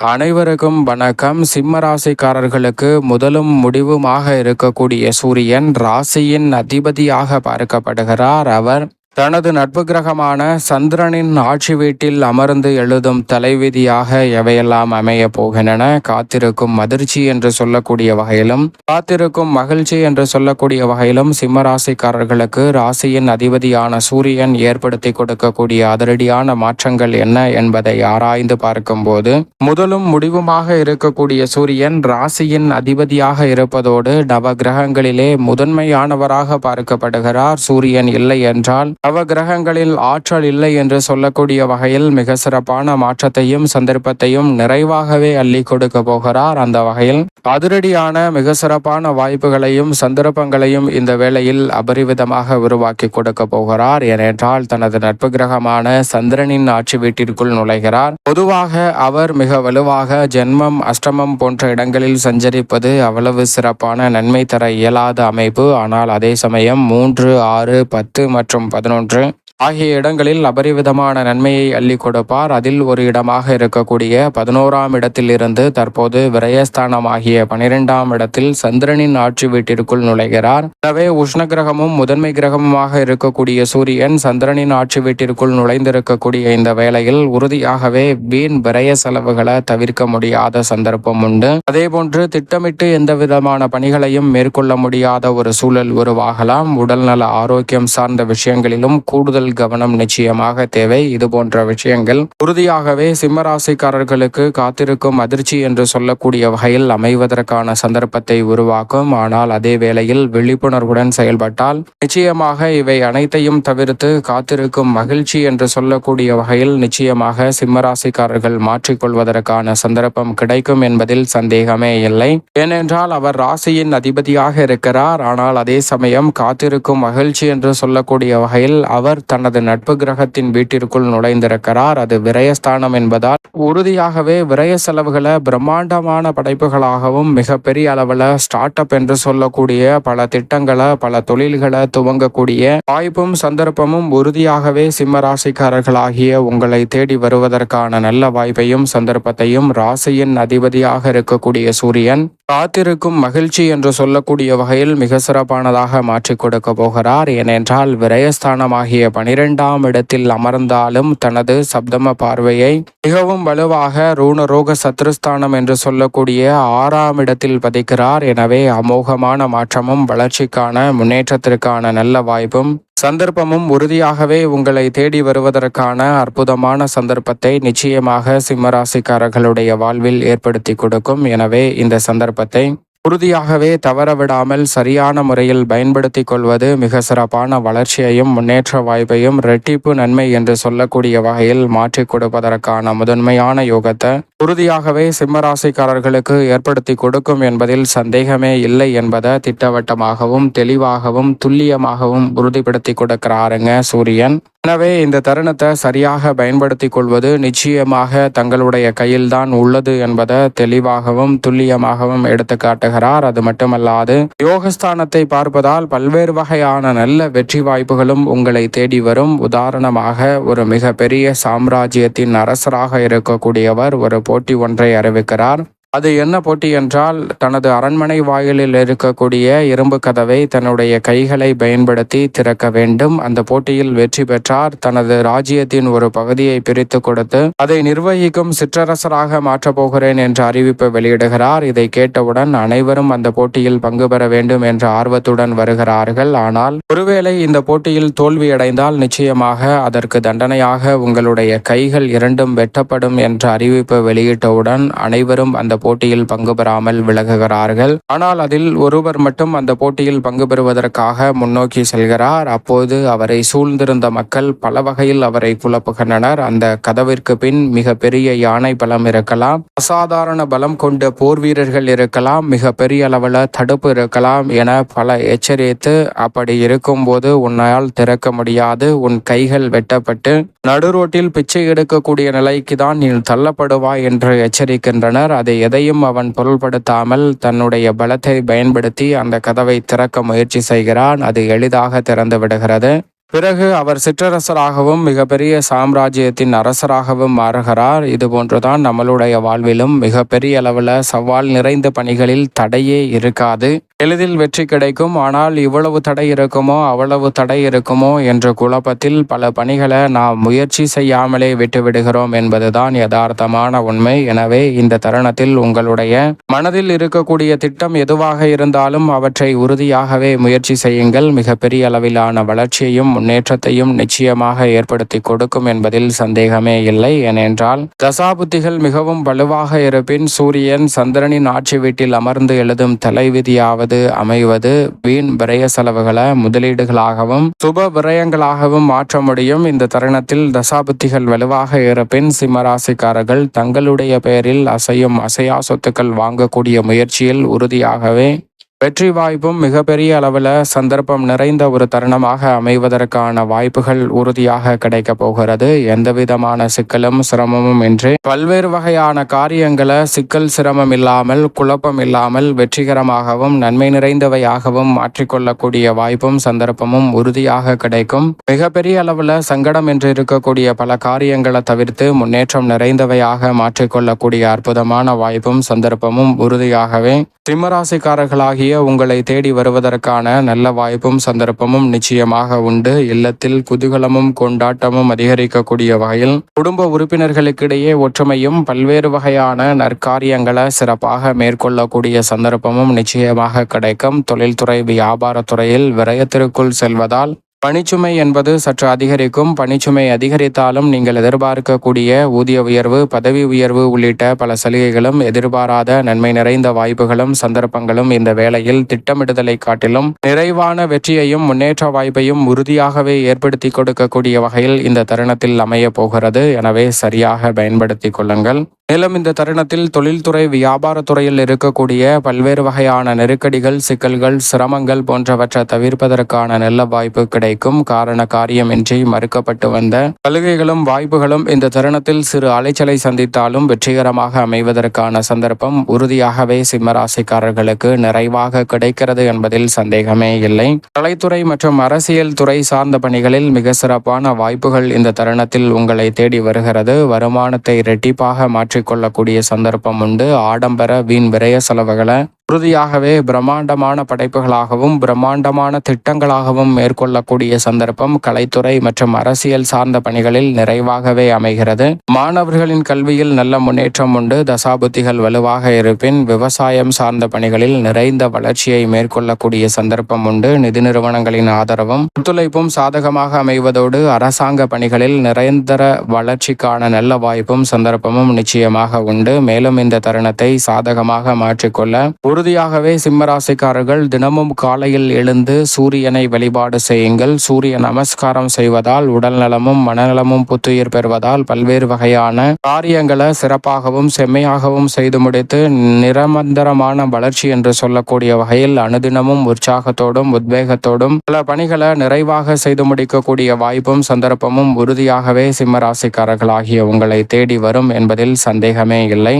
அனைவருக்கும் வணக்கம். சிம்ம ராசிக்காரர்களுக்கு முதலும் முடிவுமாக இருக்கக்கூடிய சூரியன் ராசியின் அதிபதியாக பார்க்கப்படுகிறார். அவர் தனது நட்பு கிரகமான சந்திரனின் ஆட்சி வீட்டில் அமர்ந்து எழுதும் தலைவிதியாக எவையெல்லாம் அமைய போகின்றன காத்திருக்கும் அதிர்ச்சி என்று சொல்லக்கூடிய வகையிலும் காத்திருக்கும் மகிழ்ச்சி என்று சொல்லக்கூடிய வகையிலும் சிம்ம ராசிக்காரர்களுக்கு ராசியின் அதிபதியான சூரியன் ஏற்படுத்தி கொடுக்கக்கூடிய அதிரடியான மாற்றங்கள் என்ன என்பதை ஆராய்ந்து பார்க்கும்போது முதலும் முடிவுமாக இருக்கக்கூடிய சூரியன் ராசியின் அதிபதியாக இருப்பதோடு நவ கிரகங்களிலே முதன்மையானவராக பார்க்கப்படுகிறார். சூரியன் இல்லை என்றால் நவகிரகங்களில் ஆற்றல் இல்லை என்று சொல்லக்கூடிய வகையில் மிக சிறப்பான மாற்றத்தையும் சந்தர்ப்பத்தையும் நிறைவாகவே அள்ளி கொடுக்க போகிறார் அந்த வகையில். அதிரடியான மிக சிறப்பான வாய்ப்புகளையும் சந்தர்ப்பங்களையும் இந்த வேளையில் அபரிவிதமாக உருவாக்கி கொடுக்க போகிறார். ஏனென்றால் தனது நட்பு கிரகமான சந்திரனின் ஆட்சி வீட்டிற்குள் நுழைகிறார். பொதுவாக அவர் மிக வலுவாக ஜென்மம் அஷ்டமம் போன்ற இடங்களில் சஞ்சரிப்பது அவ்வளவு சிறப்பான நன்மை தர இயலாத அமைப்பு. ஆனால் அதே சமயம் மூன்று ஆறு பத்து மற்றும் பதினொன்று don't drink. ஆகிய இடங்களில் அபரிவிதமான நன்மையை அள்ளி கொடுப்பார். அதில் ஒரு இடமாக இருக்கக்கூடிய பதினோராம் இடத்திலிருந்து தற்போது விரயஸ்தானம் ஆகிய பனிரெண்டாம் இடத்தில் சந்திரனின் ஆட்சி வீட்டிற்குள் நுழைகிறார். எனவே உஷ்ண கிரகமும் முதன்மை கிரகமுமாக இருக்கக்கூடிய சூரியன் சந்திரனின் ஆட்சி வீட்டிற்குள் நுழைந்திருக்கக்கூடிய இந்த வேளையில் உறுதியாகவே வீண் விரய செலவுகளை தவிர்க்க முடியாத சந்தர்ப்பம் உண்டு. அதேபோன்று திட்டமிட்டு எந்த விதமான பணிகளையும் மேற்கொள்ள முடியாத ஒரு சூழல் உருவாகலாம். உடல்நல ஆரோக்கியம் சார்ந்த விஷயங்களிலும் கூடுதல் கவனம் நிச்சயமாக தேவை. இது போன்ற விஷயங்கள் உறுதியாகவே சிம்மராசிக்காரர்களுக்கு காத்திருக்கும் அதிர்ச்சி என்று சொல்லக்கூடிய வகையில் அமைவதற்கான சந்தர்ப்பத்தை உருவாக்கும். ஆனால் அதே வேளையில் விழிப்புணர்வுடன் செயல்பட்டால் நிச்சயமாக இவை அனைத்தையும் தவிர்த்து காத்திருக்கும் மகிழ்ச்சி என்று சொல்லக்கூடிய வகையில் நிச்சயமாக சிம்மராசிக்காரர்கள் மாற்றிக்கொள்வதற்கான சந்தர்ப்பம் கிடைக்கும் என்பதில் சந்தேகமே இல்லை. ஏனென்றால் அவர் ராசியின் அதிபதியாக இருக்கிறார். ஆனால் அதே சமயம் காத்திருக்கும் மகிழ்ச்சி என்று சொல்லக்கூடிய வகையில் அவர் தனது நட்பு கிரகத்தின் வீட்டிற்குள் நுழைந்திருக்கிறார். அது விரயஸ்தானம் என்பதால் உறுதியாகவே விரய செலவுகளை பிரம்மாண்டமான படைப்புகளாகவும் மிகப்பெரிய அளவில் ஸ்டார்ட் அப் என்று சொல்லக்கூடிய பல திட்டங்களை பல தொழில்களை துவங்கக்கூடிய வாய்ப்பும் சந்தர்ப்பமும் உறுதியாகவே சிம்ம ராசிக்காரர்களாகிய உங்களை தேடி வருவதற்கான நல்ல வாய்ப்பையும் சந்தர்ப்பத்தையும் ராசியின் அதிபதியாக இருக்கக்கூடிய சூரியன் காத்திருக்கும் மகிழ்ச்சி என்று சொல்லக்கூடிய வகையில் மிக சிறப்பானதாக மாற்றிக் கொடுக்க போகிறார். ஏனென்றால் விரயஸ்தானமாகிய பணி பனிரெண்டாம் இடத்தில் அமர்ந்தாலும் தனது சப்தம பார்வையை மிகவும் வலுவாக ரூணரோக சத்ருஸ்தானம் என்று சொல்லக்கூடிய ஆறாம் இடத்தில் பதிக்கிறார். எனவே அமோகமான மாற்றமும் வளர்ச்சிக்கான முன்னேற்றத்திற்கான நல்ல வாய்ப்பும் சந்தர்ப்பமும் உறுதியாகவே உங்களை தேடி வருவதற்கான அற்புதமான சந்தர்ப்பத்தை நிச்சயமாக சிம்மராசிக்காரர்களுடைய வாழ்வில் ஏற்படுத்தி கொடுக்கும். எனவே இந்த சந்தர்ப்பத்தை உறுதியாகவே தவறவிடாமல் சரியான முறையில் பயன்படுத்தி கொள்வது மிக சிறப்பான வளர்ச்சியையும் முன்னேற்ற வாய்ப்பையும் ரெட்டிப்பு நன்மை என்று சொல்லக்கூடிய வகையில் மாற்றிக் கொடுப்பதற்கான முதன்மையான யோகத்தை உறுதியாகவே சிம்மராசிக்காரர்களுக்கு ஏற்படுத்தி கொடுக்கும் என்பதில் சந்தேகமே இல்லை என்பதை திட்டவட்டமாகவும் தெளிவாகவும் துல்லியமாகவும் உறுதிப்படுத்தி கொடுக்கிறாருங்க சூரியன். எனவே இந்த தருணத்தை சரியாக பயன்படுத்தி கொள்வது நிச்சயமாக தங்களுடைய கையில்தான் உள்ளது என்பதை தெளிவாகவும் துல்லியமாகவும் எடுத்து காட்டுகிறார். அது மட்டுமல்லாது யோகஸ்தானத்தை பார்ப்பதால் பல்வேறு வகையான நல்ல வெற்றி வாய்ப்புகளும் உங்களை தேடி வரும். உதாரணமாக ஒரு மிக பெரிய சாம்ராஜ்யத்தின் அரசராக இருக்கக்கூடியவர் ஒரு போட்டி ஒன்றை அறிவிக்கிறார். அது என்ன போட்டி என்றால் தனது அரண்மனை வாயிலில் இருக்கக்கூடிய இரும்பு கதவை தன்னுடைய கைகளை பயன்படுத்தி திறக்க வேண்டும். அந்த போட்டியில் வெற்றி பெற்றார். தனது ராஜ்யத்தின் ஒரு பகுதியை பிரித்து கொடுத்து அதை நிர்வகிக்கும் சிற்றரசராக மாற்றப் போகிறேன் என்ற அறிவிப்பை வெளியிடுகிறார். இதை கேட்டவுடன் அனைவரும் அந்த போட்டியில் பங்கு பெற வேண்டும் என்ற ஆர்வத்துடன் வருகிறார்கள். ஆனால் ஒருவேளை இந்த போட்டியில் தோல்வியடைந்தால் நிச்சயமாக அதற்கு தண்டனையாக உங்களுடைய கைகள் இரண்டும் வெட்டப்படும் என்ற அறிவிப்பை வெளியிட்டவுடன் அனைவரும் அந்த போட்டியில் பங்கு பெறாமல் விலகுகிறார்கள். ஆனால் அதில் ஒருவர் மட்டும் அந்த போட்டியில் பங்கு பெறுவதற்காக முன்னோக்கி செல்கிறார். அப்போது அவரை சூழ்ந்திருந்த மக்கள் பல வகையில் அவரை குழப்புகின்றனர். அந்த கதவிற்கு பின் மிக பெரிய யானை பலம் இருக்கலாம் அசாதாரண பலம் கொண்ட போர் வீரர்கள் இருக்கலாம் மிக பெரிய அளவில் தடுப்பு இருக்கலாம் என பல எச்சரித்து அப்படி இருக்கும்போது உன்னால் திறக்க முடியாது. உன் கைகள் வெட்டப்பட்டு நடுரோட்டில் பிச்சை எடுக்கக்கூடிய நிலைக்கு தான் நீ தள்ளப்படுவாய் என்று எச்சரிக்கின்றனர். அதை எதையும் அவன் பொருள்படுத்தாமல் தன்னுடைய பலத்தை பயன்படுத்தி அந்த கதவை திறக்க முயற்சி செய்கிறான். அது எளிதாக திறந்து விடுகிறது. பிறகு அவர் சிற்றரசராகவும் மிகப்பெரிய சாம்ராஜ்யத்தின் அரசராகவும் மாறுகிறார். இது போன்றுதான் நம்மளுடைய வாழ்விலும் மிகப்பெரிய அளவில் சவால் நிறைந்த பணிகளில் தடையே இருக்காது. எளிதில் வெற்றி கிடைக்கும். ஆனால் இவ்வளவு தடை இருக்குமோ அவ்வளவு தடை இருக்குமோ என்ற குழப்பத்தில் பல பணிகளை நாம் முயற்சி செய்யாமலே விட்டுவிடுகிறோம் என்பதுதான் யதார்த்தமான உண்மை. எனவே இந்த தருணத்தில் உங்களுடைய மனதில் இருக்கக்கூடிய திட்டம் எதுவாக இருந்தாலும் அவற்றை உறுதியாகவே முயற்சி செய்யுங்கள். மிகப்பெரிய அளவிலான வளர்ச்சியையும் முன்னேற்றத்தையும் நிச்சயமாக ஏற்படுத்தி கொடுக்கும் என்பதில் சந்தேகமே இல்லை. ஏனென்றால் தசாபுத்திகள் மிகவும் வலுவாக இருப்பின் சூரியன் சந்திரனின் ஆட்சி வீட்டில் அமர்ந்து எழுதும் தலைவிதியாவது அமைவது வீண் விரய செலவுகளை முதலீடுகளாகவும் சுப விரயங்களாகவும் மாற்ற முடியும். இந்த தருணத்தில் தசாபுத்திகள் வலுவாக இருப்பின் சிம்மராசிக்காரர்கள் தங்களுடைய பெயரில் அசையும் அசையா சொத்துக்கள் வாங்கக்கூடிய முயற்சியில் உறுதியாகவே வெற்றி வாய்ப்பும் மிகப்பெரிய அளவில் சந்தர்ப்பம் நிறைந்த ஒரு தருணமாக அமைவதற்கான வாய்ப்புகள் உறுதியாக கிடைக்க போகிறது. எந்த விதமான சிக்கலும் சிரமமும் இன்றி பல்வேறு வகையான காரியங்களை சிக்கல் சிரமம் இல்லாமல் குழப்பம் இல்லாமல் வெற்றிகரமாகவும் நன்மை நிறைந்தவையாகவும் மாற்றிக்கொள்ளக்கூடிய வாய்ப்பும் சந்தர்ப்பமும் உறுதியாக கிடைக்கும். மிகப்பெரிய அளவில் சங்கடம் என்று இருக்கக்கூடிய பல காரியங்களை தவிர்த்து முன்னேற்றம் நிறைந்தவையாக மாற்றிக்கொள்ளக்கூடிய அற்புதமான வாய்ப்பும் சந்தர்ப்பமும் உறுதியாகவே. சிம்மராசிக்காரர்களாகிய உங்களை தேடி வருவதற்கான நல்ல வாய்ப்பும் சந்தர்ப்பமும் நிச்சயமாக உண்டு. இல்லத்தில் குதூகலமும் கொண்டாட்டமும் அதிகரிக்கக்கூடிய வகையில் குடும்ப உறுப்பினர்களுக்கிடையே ஒற்றுமையும் பல்வேறு வகையான நற்காரியங்களை சிறப்பாக மேற்கொள்ளக்கூடிய சந்தர்ப்பமும் நிச்சயமாக கிடைக்கும். தொழில்துறை வியாபாரத்துறையில் விரயத்திற்குள் செல்வதால் பணிச்சுமை என்பது சற்று அதிகரிக்கும். பணிச்சுமை அதிகரித்தாலும் நீங்கள் எதிர்பார்க்கக்கூடிய ஊதிய உயர்வு பதவி உயர்வு உள்ளிட்ட பல சலுகைகளும் எதிர்பாராத நன்மை நிறைந்த வாய்ப்புகளும் சந்தர்ப்பங்களும் இந்த வேளையில் திட்டமிடுதலை காட்டிலும் நிறைவான வெற்றியையும் முன்னேற்ற வாய்ப்பையும் உறுதியாகவே ஏற்படுத்தி கொடுக்கக்கூடிய வகையில் இந்த தருணத்தில் அமைய போகிறது. எனவே சரியாக பயன்படுத்திக் கொள்ளுங்கள். மேலும் இந்த தருணத்தில் தொழில்துறை வியாபாரத்துறையில் இருக்கக்கூடிய பல்வேறு வகையான நெருக்கடிகள் சிக்கல்கள் சிரமங்கள் போன்றவற்றை தவிர்ப்பதற்கான நல்ல வாய்ப்பு கிடைக்கும். காரண காரியமின்றி மறுக்கப்பட்டு வந்த சலுகைகளும் வாய்ப்புகளும் இந்த தருணத்தில் சிறு அலைச்சலை சந்தித்தாலும் வெற்றிகரமாக அமைவதற்கான சந்தர்ப்பம் உறுதியாகவே சிம்மராசிக்காரர்களுக்கு நிறைவாக கிடைக்கிறது என்பதில் சந்தேகமே இல்லை. கலைத்துறை மற்றும் அரசியல் துறை சார்ந்த பணிகளில் மிக சிறப்பான வாய்ப்புகள் இந்த தருணத்தில் உங்களை தேடி வருகிறது. வருமானத்தை இரட்டிப்பாக மாற்றிக்கொள்ளக்கூடிய சந்தர்ப்பம் உண்டு. ஆடம்பர வீண் விரய செலவுகளை உறுதியாகவே பிரம்மாண்டமான படைப்புகளாகவும் பிரம்மாண்டமான திட்டங்களாகவும் மேற்கொள்ளக்கூடிய சந்தர்ப்பம் கலைத்துறை மற்றும் அரசியல் சார்ந்த பணிகளில் நிறைவாகவே அமைகிறது. மாணவர்களின் கல்வியில் நல்ல முன்னேற்றம் உண்டு. தசாபுத்திகள் வலுவாக இருப்பின் விவசாயம் சார்ந்த பணிகளில் நிறைந்த வளர்ச்சியை மேற்கொள்ளக்கூடிய சந்தர்ப்பம் உண்டு. நிதி நிறுவனங்களின் ஆதரவும் ஒத்துழைப்பும் சாதகமாக அமைவதோடு அரசாங்க பணிகளில் நிரந்தர வளர்ச்சிக்கான நல்ல வாய்ப்பும் சந்தர்ப்பமும் நிச்சயமாக உண்டு. மேலும் இந்த தருணத்தை சாதகமாக மாற்றிக்கொள்ள உறுதியாகவே சிம்மராசிக்காரர்கள் தினமும் காலையில் எழுந்து சூரியனை வழிபாடு செய்யுங்கள். சூரிய நமஸ்காரம் செய்வதால் உடல் நலமும் மனநலமும் புத்துயிர் பெறுவதால் பல்வேறு வகையான காரியங்களை சிறப்பாகவும் செம்மையாகவும் செய்து முடித்து நிரந்தரமான வளர்ச்சி என்று சொல்லக்கூடிய வகையில் அனுதினமும் உற்சாகத்தோடும் உத்வேகத்தோடும் பல பணிகளை நிறைவாக செய்து முடிக்கக்கூடிய வாய்ப்பும் சந்தர்ப்பமும் உறுதியாகவே சிம்மராசிக்காரர்களாகிய உங்களை தேடி வரும் என்பதில் சந்தேகமே இல்லை.